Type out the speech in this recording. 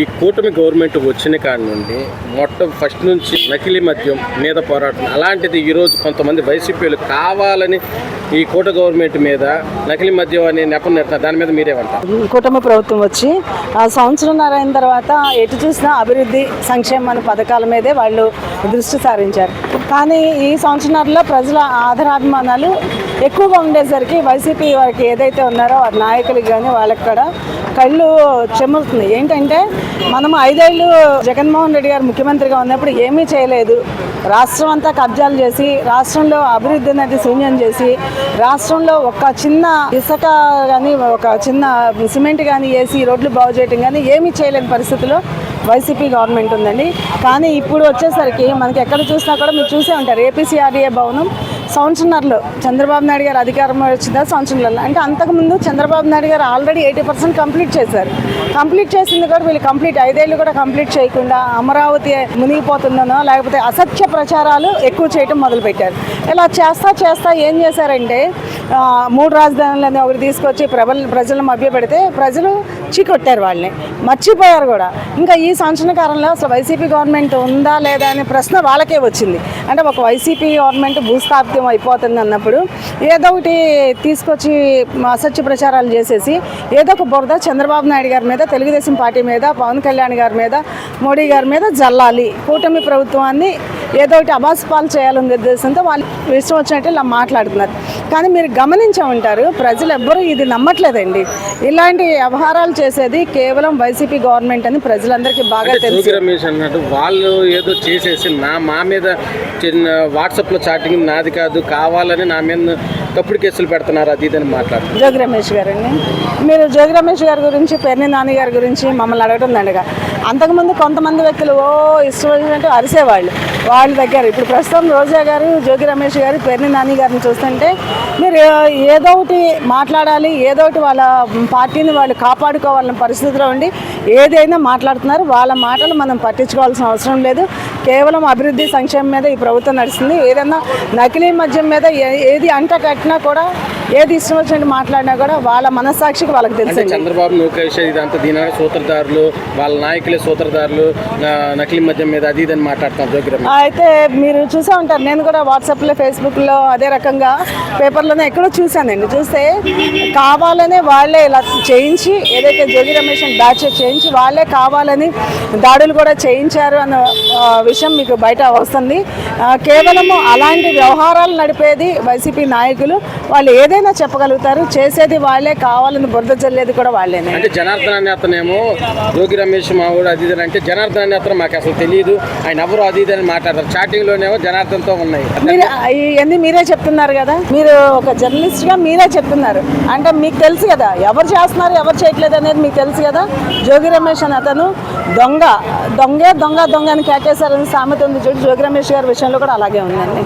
ఈ కూటమి గవర్నమెంట్ వచ్చిన కాడ నుండి మొట్ట ఫస్ట్ నుంచి నకిలీ మద్యం మీద పోరాటం. అలాంటిది ఈరోజు కొంతమంది వైసీపీలు కావాలని ఈ కూట గవర్నమెంట్ మీద నకిలీ మద్యం అనే నెపం దాని మీద మీరేమంటారు కూటమి ప్రభుత్వం వచ్చి ఆ సంవత్సరంన్నర అయిన తర్వాత ఎటు చూసినా అభివృద్ధి సంక్షేమ పథకాల మీదే వాళ్ళు దృష్టి సారించారు. కానీ ఈ సంవత్సరంలో ప్రజల ఆదరాభిమానాలు ఎక్కువగా ఉండేసరికి వైసీపీ వారికి ఏదైతే ఉన్నారో వారి నాయకులకి కానీ వాళ్ళకి కూడా కళ్ళు చెమ్ముతుంది ఏంటంటే మనం ఐదేళ్ళు జగన్మోహన్ రెడ్డి గారు ముఖ్యమంత్రిగా ఉన్నప్పుడు ఏమీ చేయలేదు. రాష్ట్రం అంతా కబ్జాలు చేసి రాష్ట్రంలో అభివృద్ధి అనేది శూన్యం చేసి రాష్ట్రంలో ఒక చిన్న ఇసుక కానీ ఒక చిన్న సిమెంట్ కానీ వేసి రోడ్లు బాగు చేయడం కానీ ఏమీ చేయలేని పరిస్థితిలో వైసీపీ గవర్నమెంట్ ఉందండి. కానీ ఇప్పుడు వచ్చేసరికి మనకి ఎక్కడ చూసినా కూడా మీరు చూసే ఉంటారు. ఏపీసీఆర్డీఏ భవనం సంవత్సరంలో చంద్రబాబు నాయుడు గారు అధికారం వచ్చిందా? సంవత్సరంలో అంటే అంతకుముందు Chandrababu Naidu garu already eighty percent complete చేశారు. కంప్లీట్ చేసింది కూడా వీళ్ళు కంప్లీట్ ఐదేళ్ళు కూడా కంప్లీట్ చేయకుండా అమరావతి మునిగిపోతుందనో లేకపోతే అసత్య ప్రచారాలు ఎక్కువ చేయటం మొదలుపెట్టారు. ఇలా చేస్తా చేస్తా ఏం చేశారంటే మూడు రాజధానులని ఒకటి తీసుకొచ్చి ప్రబల ప్రజలను మభ్యపెడితే ప్రజలు చీకొట్టారు వాళ్ళని. మర్చిపోయారు కూడా. ఇంకా ఈ సంవత్సర కాలంలో అసలు వైసీపీ గవర్నమెంట్ ఉందా లేదా అనే ప్రశ్న వాళ్ళకే వచ్చింది. అంటే ఒక వైసీపీ గవర్నమెంట్ భూస్థాపిత అయిపోతుంది అన్నప్పుడు ఏదో ఒకటి తీసుకొచ్చి అసత్య ప్రచారాలు చేసేసి ఏదో ఒక బురద చంద్రబాబు నాయుడు గారి మీద తెలుగుదేశం పార్టీ మీద పవన్ కళ్యాణ్ గారి మీద మోడీ గారి మీద జల్లాలి. కూటమి ప్రభుత్వాన్ని ఏదో ఒకటి అబాస్పాలు చేయాలనే ఉద్దేశంతో వాళ్ళు ఇష్టం వచ్చినట్టు ఇలా మాట్లాడుతున్నారు. కానీ మీరు గమనించే ఉంటారు ప్రజలు ఎవ్వరూ ఇది నమ్మట్లేదండి. ఇలాంటి వ్యవహారాలు చేసేది కేవలం వైసీపీ గవర్నమెంట్ అని ప్రజలందరికీ బాగా తెలుసు. రమేష్ అన్నట్టు వాళ్ళు ఏదో చేసేసి నా మా మీద చిన్న వాట్సాప్లో చాటింగ్ నాది కాదు కావాలని నా మీద తప్పుడు కేసులు పెడుతున్నారు? అది ఇదని మాట్లాడుతున్నారు. జోగి రమేష్ గారండి. మీరు జోగి రమేష్ గారి గురించి పెర్ని నాని గారి గురించి మమ్మల్ని అడగడం దండగా అంతకుముందు కొంతమంది వ్యక్తులు ఓ ఇష్టం అరిసేవాళ్ళు. వాళ్ళ దగ్గర ఇప్పుడు ప్రస్తుతం రోజా గారు జోగి రమేష్ గారు పెర్ని నాని గారిని చూస్తుంటే మీరు ఏదో ఒకటి మాట్లాడాలి ఏదో ఒకటి వాళ్ళ పార్టీని వాళ్ళు కాపాడుకోవాలన్న పరిస్థితిలో ఉండి ఏదైనా మాట్లాడుతున్నారు. వాళ్ళ మాటలు మనం పట్టించుకోవాల్సిన అవసరం లేదు. కేవలం అభివృద్ధి సంక్షేమం మీద ఈ ప్రభుత్వం నడుస్తుంది. ఏదైనా నకిలీ మద్యం మీద ఏ- ఏది అంట కట్టినా కూడా ఏది ఇష్టం వచ్చినట్టు మాట్లాడినా కూడా వాళ్ళ మనస్సాక్షికి వాళ్ళకి అంటే తెలుసండి. చంద్రబాబు లోకేష్ ఇదంతా దీని సూత్రధారులు వాళ్ళ నాయకులే సూత్రధారులు నకిలీ మద్యం మీద అది ఇదని మాట్లాడుతున్నారు అయితే మీరు చూసే ఉంటారు. నేను కూడా వాట్సాప్లో ఫేస్బుక్లో అదే రకంగా పేపర్లోనే ఎక్కడో చూశానండి చూస్తే కావాలనే వాళ్ళే ఇలా చేయించి ఏదైతే జోగి రమేష్ బ్యాచ్ చేయించి వాళ్ళే కావాలని దాడులు కూడా చేయించారు అన్న విషయం మీకు బయట వస్తుంది. కేవలము అలాంటి వ్యవహారాలు నడిపేది వైసీపీ నాయకులు వాళ్ళు ఏదైనా చెప్పగలుగుతారు. చేసేది వాళ్ళే కావాలని బురద జల్లేది కూడా వాళ్ళేనే. అంటే జనార్దన్ అనే అతనేమో జోగి రమేష్ మావుడు అది ఇది అంటే జనార్దన్ అనే అతను మాకు అసలు తెలియదు ఆయన ఎవరు అది ఇది అని మాట్లాడతారు. చాటింగ్ లోనేమో జనార్దన్తో ఉన్నాయి. ఇవన్నీ మీరే చెప్తున్నారు కదా. మీరు ఒక జర్నలిస్ట్గా మీరే చెప్తున్నారు. అంటే మీకు తెలుసు కదా ఎవరు చేస్తున్నారు ఎవరు చేయట్లేదు అనేది మీకు తెలుసు కదా. జోగి రమేష్ అని అతను దొంగ దొంగే దొంగ దొంగ అని కేకేశారని సామెత ఉంది చూడు. జోగి రమేష్ గారి విషయంలో కూడా అలాగే ఉందండి.